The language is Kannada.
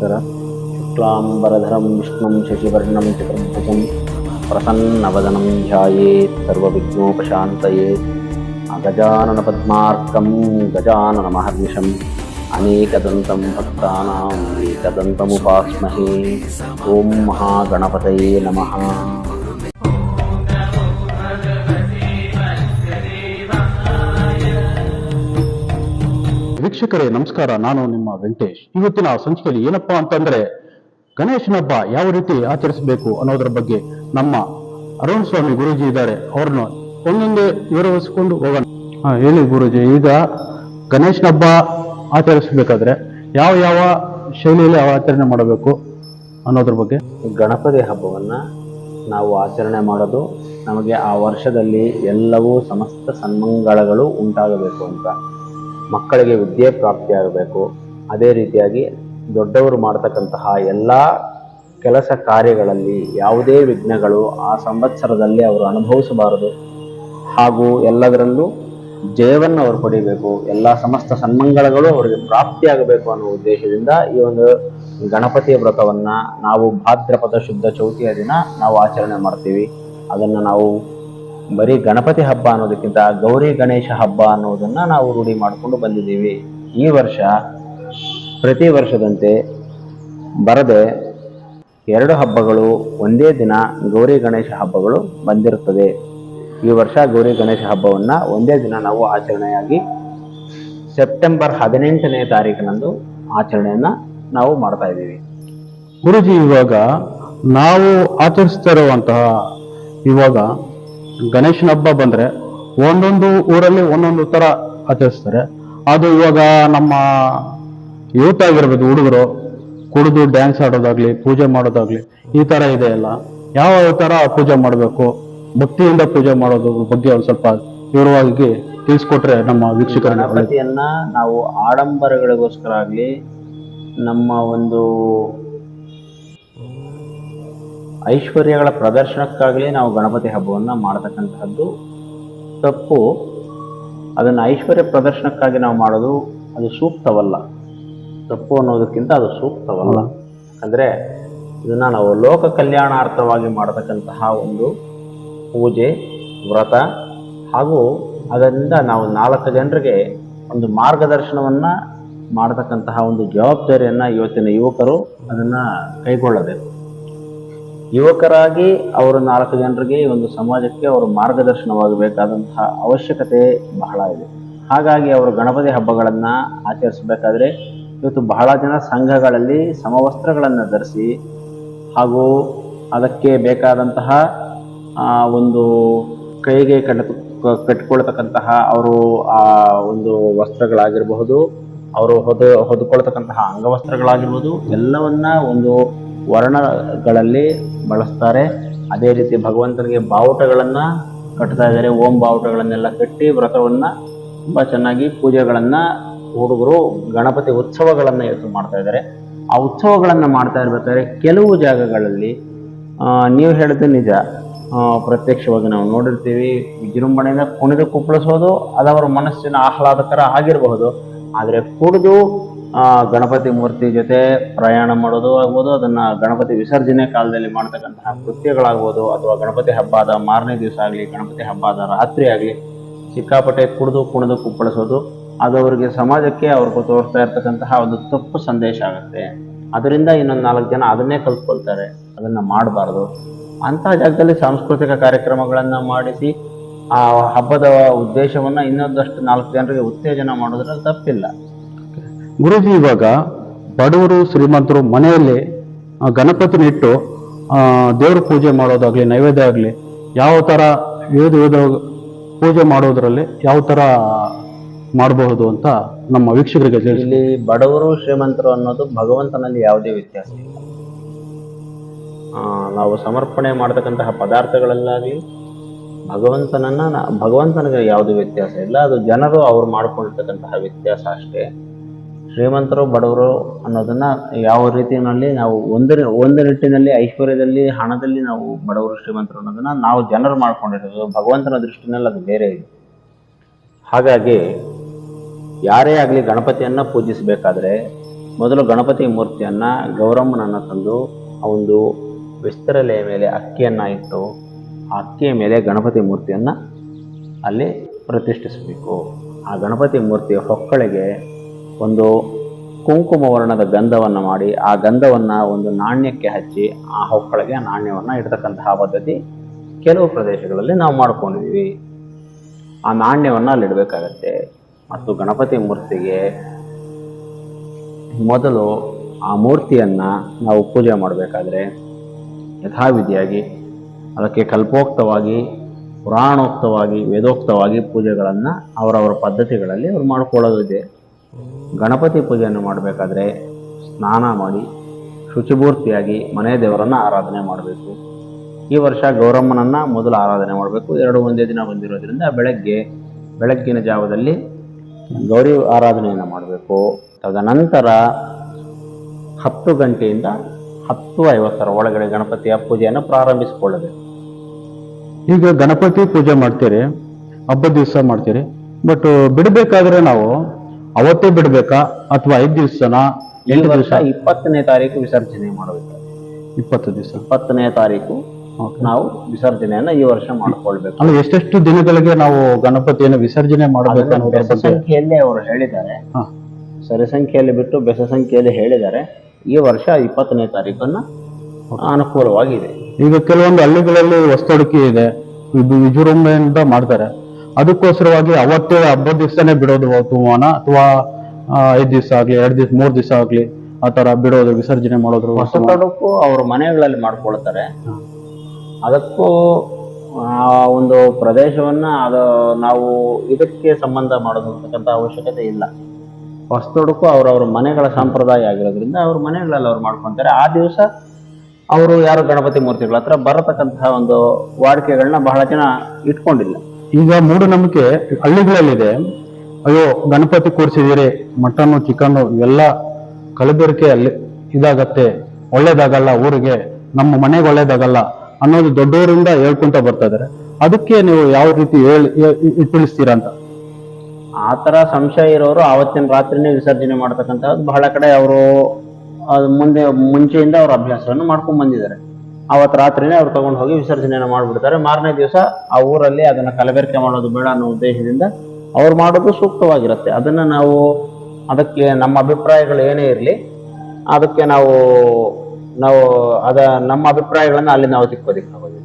సంవత్సర శుక్లాంబరధరం విష్ణుం శశివర్ణం చతుర్భుజం ప్రసన్నవదనం ధ్యాయేత్ సర్వవిఘ్నోపశాంతయేత్ అగజానన పద్మార్కం గజానన మహర్నిషం అనేకదంతం భక్తానాం ఏకదంతముపాస్మహే. ఓం మహాగణపతయే నమ. ವೀಕ್ಷಕರೇ ನಮಸ್ಕಾರ. ನಾನು ನಿಮ್ಮ ವೆಂಕಟೇಶ್. ಇವತ್ತಿನ ಸಂಚಿಕೆಯಲ್ಲಿ ಏನಪ್ಪಾ ಅಂತಂದ್ರೆ ಗಣೇಶನ ಹಬ್ಬ ಯಾವ ರೀತಿ ಆಚರಿಸಬೇಕು ಅನ್ನೋದ್ರ ಬಗ್ಗೆ ನಮ್ಮ ಅರುಣ್ ಸ್ವಾಮಿ ಗುರೂಜಿ ಇದ್ದಾರೆ. ಅವ್ರನ್ನ ಒಂದೊಂದೇ ವಿವರಿಸಿಕೊಂಡು ಹೋಗೋಣ. ಹಾ ಹೇಳಿ ಗುರುಜಿ. ಈಗ ಗಣೇಶನ ಹಬ್ಬ ಆಚರಿಸಬೇಕಾದ್ರೆ ಯಾವ ಯಾವ ಶೈಲಿಯಲ್ಲಿ ಆಚರಣೆ ಮಾಡಬೇಕು ಅನ್ನೋದ್ರ ಬಗ್ಗೆ? ಗಣಪತಿ ಹಬ್ಬವನ್ನ ನಾವು ಆಚರಣೆ ಮಾಡೋದು ನಮಗೆ ಆ ವರ್ಷದಲ್ಲಿ ಎಲ್ಲವೂ ಸಮಸ್ತ ಸನ್ಮಂಗಳಗಳು ಉಂಟಾಗಬೇಕು ಅಂತ. ಮಕ್ಕಳಿಗೆ ವಿದ್ಯೆ ಪ್ರಾಪ್ತಿಯಾಗಬೇಕು ಅದೇ ರೀತಿಯಾಗಿ ದೊಡ್ಡವರು ಮಾಡತಕ್ಕಂತಹ ಎಲ್ಲ ಕೆಲಸ ಕಾರ್ಯಗಳಲ್ಲಿ ಯಾವುದೇ ವಿಘ್ನಗಳು ಆ ಸಂವತ್ಸರದಲ್ಲಿ ಅವರು ಅನುಭವಿಸಬಾರದು. ಹಾಗೂ ಎಲ್ಲದರಲ್ಲೂ ಜಯವನ್ನು ಅವರು ಪಡಿಬೇಕು. ಎಲ್ಲ ಸಮಸ್ತ ಸನ್ಮಂಗಳಗಳು ಅವರಿಗೆ ಪ್ರಾಪ್ತಿಯಾಗಬೇಕು ಅನ್ನೋ ಉದ್ದೇಶದಿಂದ ಈ ಒಂದು ಗಣಪತಿಯ ವ್ರತವನ್ನು ನಾವು ಭಾದ್ರಪದ ಶುದ್ಧ ಚೌತಿಯ ದಿನ ನಾವು ಆಚರಣೆ ಮಾಡ್ತೀವಿ. ಅದನ್ನು ನಾವು ಬರೀ ಗಣಪತಿ ಹಬ್ಬ ಅನ್ನೋದಕ್ಕಿಂತ ಗೌರಿ ಗಣೇಶ ಹಬ್ಬ ಅನ್ನೋದನ್ನ ನಾವು ರೂಢಿ ಮಾಡಿಕೊಂಡು ಬಂದಿದ್ದೀವಿ. ಈ ವರ್ಷ ಪ್ರತಿ ವರ್ಷದಂತೆ ಬರದೆ ಎರಡು ಹಬ್ಬಗಳು ಒಂದೇ ದಿನ ಗೌರಿ ಗಣೇಶ ಹಬ್ಬಗಳು ಬಂದಿರುತ್ತದೆ. ಈ ವರ್ಷ ಗೌರಿ ಗಣೇಶ ಹಬ್ಬವನ್ನು ಒಂದೇ ದಿನ ನಾವು ಆಚರಣೆಯಾಗಿ ಸೆಪ್ಟೆಂಬರ್ ಹದಿನೆಂಟನೇ ತಾರೀಕಿನಂದು ಆಚರಣೆಯನ್ನು ನಾವು ಮಾಡ್ತಾ ಇದ್ದೀವಿ. ಗುರುಜಿ, ಇವಾಗ ನಾವು ಆಚರಿಸ್ತಾ ಇರುವಂತಹ ಇವಾಗ ಗಣೇಶನ ಹಬ್ಬ ಬಂದ್ರೆ ಒಂದೊಂದು ಊರಲ್ಲಿ ಒಂದೊಂದು ತರ ಆಚರಿಸ್ತಾರೆ ಅದು ಇವಾಗ ನಮ್ಮ ಯೂತ್ ಆಗಿರ್ಬೋದು ಹುಡುಗರು, ಕುಡಿದು ಡ್ಯಾನ್ಸ್ ಆಡೋದಾಗ್ಲಿ, ಪೂಜೆ ಮಾಡೋದಾಗ್ಲಿ, ಈ ತರ ಇದೆ ಅಲ್ಲ ಯಾವ ತರ ಪೂಜೆ ಮಾಡಬೇಕು ಭಕ್ತಿಯಿಂದ ಪೂಜೆ ಮಾಡೋದ್ರ ಬಗ್ಗೆ ಒಂದು ಸ್ವಲ್ಪ ವಿವರವಾಗಿ ತಿಳಿಸ್ಕೊಟ್ರೆ ನಮ್ಮ ವೀಕ್ಷಕರಿಗೆ ಒಳ್ಳೆದು. ಗಣಪತಿಯನ್ನ ನಾವು ಆಡಂಬರಗಳಿಗೋಸ್ಕರ ಆಗ್ಲಿ, ನಮ್ಮ ಒಂದು ಐಶ್ವರ್ಯಗಳ ಪ್ರದರ್ಶನಕ್ಕಾಗಲಿ ನಾವು ಗಣಪತಿ ಹಬ್ಬವನ್ನು ಮಾಡತಕ್ಕಂತಹದ್ದು ತಪ್ಪು. ಅದನ್ನು ಐಶ್ವರ್ಯ ಪ್ರದರ್ಶನಕ್ಕಾಗಿ ನಾವು ಮಾಡೋದು ಅದು ಸೂಕ್ತವಲ್ಲ. ತಪ್ಪು ಅನ್ನೋದಕ್ಕಿಂತ ಅದು ಸೂಕ್ತವಲ್ಲ. ಅಂದರೆ ಇದನ್ನು ನಾವು ಲೋಕ ಕಲ್ಯಾಣಾರ್ಥವಾಗಿ ಮಾಡತಕ್ಕಂತಹ ಒಂದು ಪೂಜೆ ವ್ರತ ಹಾಗೂ ಅದರಿಂದ ನಾವು ನಾಲ್ಕು ಜನರಿಗೆ ಒಂದು ಮಾರ್ಗದರ್ಶನವನ್ನು ಮಾಡತಕ್ಕಂತಹ ಒಂದು ಜವಾಬ್ದಾರಿಯನ್ನು ಇವತ್ತಿನ ಯುವಕರು ಅದನ್ನು ಕೈಗೊಳ್ಳಬೇಕು. ಯುವಕರಾಗಿ ಅವರು ನಾಲ್ಕು ಜನರಿಗೆ ಒಂದು ಸಮಾಜಕ್ಕೆ ಅವರು ಮಾರ್ಗದರ್ಶನವಾಗಬೇಕಾದಂತಹ ಅವಶ್ಯಕತೆ ಬಹಳ ಇದೆ. ಹಾಗಾಗಿ ಅವರು ಗಣಪತಿ ಹಬ್ಬಗಳನ್ನು ಆಚರಿಸಬೇಕಾದ್ರೆ ಇವತ್ತು ಬಹಳ ಜನ ಸಂಘಗಳಲ್ಲಿ ಸಮವಸ್ತ್ರಗಳನ್ನು ಧರಿಸಿ ಹಾಗೂ ಅದಕ್ಕೆ ಬೇಕಾದಂತಹ ಒಂದು ಕೈಗೆ ಕಟ್ಟ ಕಟ್ಕೊಳ್ತಕ್ಕಂತಹ ಅವರು, ಆ, ಒಂದು ವಸ್ತ್ರಗಳಾಗಿರಬಹುದು, ಅವರು ಹೊದ, ಹೊದ್ಕೊಳ್ತಕ್ಕಂತಹ ಅಂಗವಸ್ತ್ರಗಳಾಗಿರ್ಬೋದು, ಎಲ್ಲವನ್ನ ಒಂದು ವರ್ಣಗಳಲ್ಲಿ ಬಳಸ್ತಾರೆ. ಅದೇ ರೀತಿ ಭಗವಂತನಿಗೆ ಬಾವುಟಗಳನ್ನು ಕಟ್ತಾ ಇದ್ದಾರೆ. ಓಂ ಬಾವುಟಗಳನ್ನೆಲ್ಲ ಕಟ್ಟಿ ವ್ರತವನ್ನು ತುಂಬ ಚೆನ್ನಾಗಿ ಪೂಜೆಗಳನ್ನು ಹುಡುಗರು, ಗಣಪತಿ ಉತ್ಸವಗಳನ್ನು ಇವತ್ತು ಮಾಡ್ತಾ ಇದ್ದಾರೆ. ಆ ಉತ್ಸವಗಳನ್ನು ಮಾಡ್ತಾ ಇರ್ಬೇಕಾದ್ರೆ ಕೆಲವು ಜಾಗಗಳಲ್ಲಿ ನೀವು ಹೇಳಿದ ನಿಜ ಪ್ರತ್ಯಕ್ಷವಾಗಿ ನಾವು ನೋಡಿರ್ತೀವಿ. ವಿಜೃಂಭಣೆಯಿಂದ ಕುಣಿದು ಕುಪ್ಪಳಿಸೋದು ಅದವರ ಮನಸ್ಸಿನ ಆಹ್ಲಾದಕರ ಆಗಿರಬಹುದು. ಆದರೆ ಕುಡಿದು ಗಣಪತಿ ಮೂರ್ತಿ ಜೊತೆ ಪ್ರಯಾಣ ಮಾಡೋದು ಆಗ್ಬೋದು, ಅದನ್ನ ಗಣಪತಿ ವಿಸರ್ಜನೆ ಕಾಲದಲ್ಲಿ ಮಾಡ್ತಕ್ಕಂತಹ ಕೃತ್ಯಗಳಾಗ್ಬೋದು, ಅಥವಾ ಗಣಪತಿ ಹಬ್ಬದ ಮಾರನೇ ದಿವಸ ಆಗಲಿ, ಗಣಪತಿ ಹಬ್ಬದ ರಾತ್ರಿ ಆಗಲಿ, ಸಿಕ್ಕಾಪಟ್ಟೆ ಕುಡಿದು, ಕುಣಿದು, ಕುಪ್ಪಳಿಸೋದು, ಅದು ಅವರಿಗೆ ಸಮಾಜಕ್ಕೆ ಅವ್ರಿಗೂ ತೋರಿಸ್ತಾ ಇರ್ತಕ್ಕಂತಹ ಒಂದು ತಪ್ಪು ಸಂದೇಶ ಆಗುತ್ತೆ. ಅದರಿಂದ ಇನ್ನೊಂದು ನಾಲ್ಕು ಜನ ಅದನ್ನೇ ಕಲ್ತ್ಕೊಳ್ತಾರೆ. ಅದನ್ನ ಮಾಡಬಾರ್ದು. ಅಂತಹ ಜಾಗದಲ್ಲಿ ಸಾಂಸ್ಕೃತಿಕ ಕಾರ್ಯಕ್ರಮಗಳನ್ನು ಮಾಡಿಸಿ ಆ ಹಬ್ಬದ ಉದ್ದೇಶವನ್ನ ಇನ್ನೊಂದಷ್ಟು ನಾಲ್ಕು ಜನರಿಗೆ ಉತ್ತೇಜನ ಮಾಡೋದ್ರಲ್ಲಿ ತಪ್ಪಿಲ್ಲ. ಗುರುಜಿ ಇವಾಗ ಬಡವರು ಶ್ರೀಮಂತರು ಮನೆಯಲ್ಲಿ ಗಣಪತಿನಿಟ್ಟು ದೇವ್ರ ಪೂಜೆ ಮಾಡೋದಾಗ್ಲಿ ನೈವೇದ್ಯ ಆಗಲಿ ಯಾವ ಥರ ವಿವಿಧ ವಿವಿಧ ಪೂಜೆ ಮಾಡೋದ್ರಲ್ಲಿ ಯಾವ ಥರ ಮಾಡಬಹುದು ಅಂತ ನಮ್ಮ ವೀಕ್ಷಕರಿಗೆ ಇಲ್ಲಿ ಬಡವರು ಶ್ರೀಮಂತರು ಅನ್ನೋದು ಭಗವಂತನಲ್ಲಿ ಯಾವುದೇ ವ್ಯತ್ಯಾಸ ಇಲ್ಲ. ನಾವು ಸಮರ್ಪಣೆ ಮಾಡತಕ್ಕಂತಹ ಪದಾರ್ಥಗಳಲ್ಲಾಗಲಿ ಭಗವಂತನನ್ನ ಭಗವಂತನಿಗೆ ಯಾವುದು ವ್ಯತ್ಯಾಸ ಇಲ್ಲ, ಅದು ಜನರು ಅವ್ರು ಮಾಡಿಕೊಂಡಿರ್ತಕ್ಕಂತಹ ವ್ಯತ್ಯಾಸ ಅಷ್ಟೇ. ಶ್ರೀಮಂತರು, ಬಡವರು ಅನ್ನೋದನ್ನ ಯಾವ ರೀತಿಯಲ್ಲಿ ನಾವು ಒಂದು ಒಂದು ನಿಟ್ಟಿನಲ್ಲಿ, ಐಶ್ವರ್ಯದಲ್ಲಿ, ಹಣದಲ್ಲಿ ನಾವು ಬಡವರು, ಶ್ರೀಮಂತರು ಅನ್ನೋದನ್ನ ನಾವು ಜನರು ಮಾಡ್ಕೊಂಡಿರೋದು, ಭಗವಂತನ ದೃಷ್ಟಿನಲ್ಲಿ ಅದು ಬೇರೆ ಇದೆ. ಹಾಗಾಗಿ ಯಾರೇ ಆಗಲಿ ಗಣಪತಿಯನ್ನ ಪೂಜಿಸಬೇಕಾದ್ರೆ ಮೊದಲು ಗಣಪತಿ ಮೂರ್ತಿಯನ್ನ ಗೌರಮ್ಮನನ್ನ ತಂದು ಒಂದು ವಿಸ್ತರಲೆಯ ಮೇಲೆ ಅಕ್ಕಿಯನ್ನ ಇಟ್ಟು ಅಕ್ಕಿಯ ಮೇಲೆ ಗಣಪತಿ ಮೂರ್ತಿಯನ್ನು ಅಲ್ಲಿ ಪ್ರತಿಷ್ಠಿಸಬೇಕು. ಆ ಗಣಪತಿ ಮೂರ್ತಿಯ ಹೊಕ್ಕಳಿಗೆ ಒಂದು ಕುಂಕುಮ ವರ್ಣದ ಗಂಧವನ್ನು ಮಾಡಿ, ಆ ಗಂಧವನ್ನು ಒಂದು ನಾಣ್ಯಕ್ಕೆ ಹಚ್ಚಿ, ಆ ಹೊಕ್ಕಳಿಗೆ ಆ ನಾಣ್ಯವನ್ನು ಇಡ್ತಕ್ಕಂತಹ ಪದ್ಧತಿ ಕೆಲವು ಪ್ರದೇಶಗಳಲ್ಲಿ ನಾವು ಮಾಡ್ಕೊಂಡಿದ್ದೀವಿ. ಆ ನಾಣ್ಯವನ್ನು ಅಲ್ಲಿಡಬೇಕಾಗತ್ತೆ ಮತ್ತು ಗಣಪತಿ ಮೂರ್ತಿಗೆ ಮೊದಲು ಆ ಮೂರ್ತಿಯನ್ನು ನಾವು ಪೂಜೆ ಮಾಡಬೇಕಾದ್ರೆ ಯಥಾವಿಧಿಯಾಗಿ ಅದಕ್ಕೆ ಕಲ್ಪೋಕ್ತವಾಗಿ, ಪುರಾಣೋಕ್ತವಾಗಿ, ವೇದೋಕ್ತವಾಗಿ ಪೂಜೆಗಳನ್ನು ಅವರವರ ಪದ್ಧತಿಗಳಲ್ಲಿ ಅವ್ರು ಮಾಡ್ಕೊಳ್ಳೋದಿದೆ. ಗಣಪತಿ ಪೂಜೆಯನ್ನು ಮಾಡಬೇಕಾದ್ರೆ ಸ್ನಾನ ಮಾಡಿ ಶುಚಿಪೂರ್ತಿಯಾಗಿ ಮನೆ ದೇವರನ್ನು ಆರಾಧನೆ ಮಾಡಬೇಕು. ಈ ವರ್ಷ ಗೌರಮ್ಮನನ್ನು ಮೊದಲು ಆರಾಧನೆ ಮಾಡಬೇಕು. ಎರಡು ಒಂದೇ ದಿನ ಬಂದಿರೋದ್ರಿಂದ ಬೆಳಗ್ಗೆ, ಬೆಳಗ್ಗಿನ ಜಾವದಲ್ಲಿ ಗೌರಿ ಆರಾಧನೆಯನ್ನು ಮಾಡಬೇಕು. ತದನಂತರ ಹತ್ತು ಗಂಟೆಯಿಂದ ಹತ್ತು ಐವತ್ತರ ಒಳಗಡೆ ಗಣಪತಿಯ ಪೂಜೆಯನ್ನು ಪ್ರಾರಂಭಿಸಿಕೊಳ್ಳಬೇಕು. ಈಗ ಗಣಪತಿ ಪೂಜೆ ಮಾಡ್ತೀರಿ ಹಬ್ಬದ ದಿವಸ ಮಾಡ್ತೀರಿ ಬಟ್ ಬಿಡಬೇಕಾದ್ರೆ ನಾವು ಅವತ್ತೇ ಬಿಡಬೇಕಾ ಅಥವಾ ಐದು ದಿವಸನ ಈ ಎಂಟು ವರ್ಷ ದಿವಸ? ಇಪ್ಪತ್ತನೇ ತಾರೀಕು ವಿಸರ್ಜನೆ ಮಾಡಬೇಕು ಇಪ್ಪತ್ತು ದಿವಸ. ಇಪ್ಪತ್ತನೇ ತಾರೀಕು ನಾವು ವಿಸರ್ಜನೆಯನ್ನ ಈ ವರ್ಷ ಮಾಡ್ಕೊಳ್ಬೇಕು. ಅಂದ್ರೆ ಎಷ್ಟೆಷ್ಟು ದಿನಗಳಿಗೆ ನಾವು ಗಣಪತಿಯನ್ನು ವಿಸರ್ಜನೆ ಮಾಡಬೇಕು ಅದನ್ನ ಅನ್ನೋದ್ರ ಬೆಸ ಬಗ್ಗೆ? ಸಂಖ್ಯೆಯಲ್ಲಿ ಅವರು ಹೇಳಿದ್ದಾರೆ. ಹಾ. ಸರಿ ಸಂಖ್ಯೆಯಲ್ಲಿ ಬಿಟ್ಟು ಬೆಸ ಸಂಖ್ಯೆಯಲ್ಲಿ ಹೇಳಿದ್ದಾರೆ. ಈ ವರ್ಷ ಇಪ್ಪತ್ತನೇ ತಾರೀಕನ್ನ ಅನುಕೂಲವಾಗಿದೆ. ಈಗ ಕೆಲವೊಂದು ಹಳ್ಳಿಗಳಲ್ಲಿ ವಸ್ತುಡಿಕೆ ಇದೆ. ಇದು ವಿಜೃಂಭಣೆಯಿಂದ ಮಾಡ್ತಾರೆ. ಅದಕ್ಕೋಸ್ಕರವಾಗಿ ಅವತ್ತೇ ಹಬ್ಬದ ದಿವಸನೇ ಬಿಡೋದು ತುಮನ ಅಥವಾ ಐದು ದಿವಸ ಆಗ್ಲಿ ಎರಡು ದಿವಸ ಮೂರ್ ದಿವಸ ಆಗ್ಲಿ ಆ ತರ ಬಿಡೋದು ವಿಸರ್ಜನೆ ಮಾಡೋದು ಹೊಸತೊಡಕು ಅವ್ರ ಮನೆಗಳಲ್ಲಿ ಮಾಡ್ಕೊಳ್ತಾರೆ. ಅದಕ್ಕೂ ಆ ಒಂದು ಪ್ರದೇಶವನ್ನ ಅದು ನಾವು ಇದಕ್ಕೆ ಸಂಬಂಧ ಮಾಡೋದು ಅಂತಕ್ಕಂಥ ಅವಶ್ಯಕತೆ ಇಲ್ಲ. ಹೊಸತೊಡಕು ಅವ್ರವ್ರ ಮನೆಗಳ ಸಂಪ್ರದಾಯ ಆಗಿರೋದ್ರಿಂದ ಅವ್ರ ಮನೆಗಳಲ್ಲಿ ಅವ್ರು ಮಾಡ್ಕೊತಾರೆ. ಆ ದಿವಸ ಅವರು ಯಾರು ಗಣಪತಿ ಮೂರ್ತಿಗಳ? ಹತ್ರ ಬರತಕ್ಕಂತಹ ಒಂದು ವಾಡಿಕೆಗಳನ್ನ ಬಹಳ ಜನ ಇಟ್ಕೊಂಡಿಲ್ಲ. ಈಗ ಮೂಢನಂಬಿಕೆ ಹಳ್ಳಿಗಳಲ್ಲಿದೆ. ಅಯ್ಯೋ ಗಣಪತಿ ಕೂರಿಸಿದಿರಿ ಮಟನ್ನು ಚಿಕನ್ನು ಇವೆಲ್ಲ ಕಲಬೆರಕೆ ಅಲ್ಲಿ ಇದಾಗತ್ತೆ. ಒಳ್ಳೇದಾಗಲ್ಲ ಊರಿಗೆ ನಮ್ಮ ಮನೆಗೆ ಒಳ್ಳೇದಾಗಲ್ಲ ಅನ್ನೋದು ದೊಡ್ಡವರಿಂದ ಹೇಳ್ಕೊಂತ ಬರ್ತಾ ಇದಾರೆ ಅದಕ್ಕೆ ನೀವು ಯಾವ ರೀತಿ ಹೇಳಿ ತಿಳಿಸ್ತೀರಾ ಅಂತ? ಆ ತರ ಸಂಶಯ ಇರೋರು ಆವತ್ತಿನ ರಾತ್ರಿನೇ ವಿಸರ್ಜನೆ ಮಾಡ್ತಕ್ಕಂಥದ್ದು ಬಹಳ ಕಡೆ ಅವರು ಅದು ಮುಂದೆ, ಮುಂಚೆಯಿಂದ ಅವ್ರ ಅಭ್ಯಾಸವನ್ನು ಮಾಡ್ಕೊಂಡು ಬಂದಿದ್ದಾರೆ. ಅವತ್ತು ರಾತ್ರಿನೇ ಅವ್ರು ತಗೊಂಡು ಹೋಗಿ ವಿಸರ್ಜನೆಯನ್ನು ಮಾಡಿಬಿಡ್ತಾರೆ. ಮಾರನೇ ದಿವಸ ಆ ಊರಲ್ಲಿ ಅದನ್ನು ಕಲಬೆರಕೆ ಮಾಡೋದು ಬೇಡ ಅನ್ನೋ ಉದ್ದೇಶದಿಂದ ಅವ್ರು ಮಾಡೋದು ಸೂಕ್ತವಾಗಿರುತ್ತೆ. ಅದನ್ನು ನಾವು ಅದಕ್ಕೆ ನಮ್ಮ ಅಭಿಪ್ರಾಯಗಳು ಏನೇ ಇರಲಿ, ಅದಕ್ಕೆ ನಾವು ನಾವು ಅದ ನಮ್ಮ ಅಭಿಪ್ರಾಯಗಳನ್ನು ಅಲ್ಲಿ ನಾವು ತಿಕ್ಕೋದಿಕ್ಕಾಗೋದಿಲ್ಲ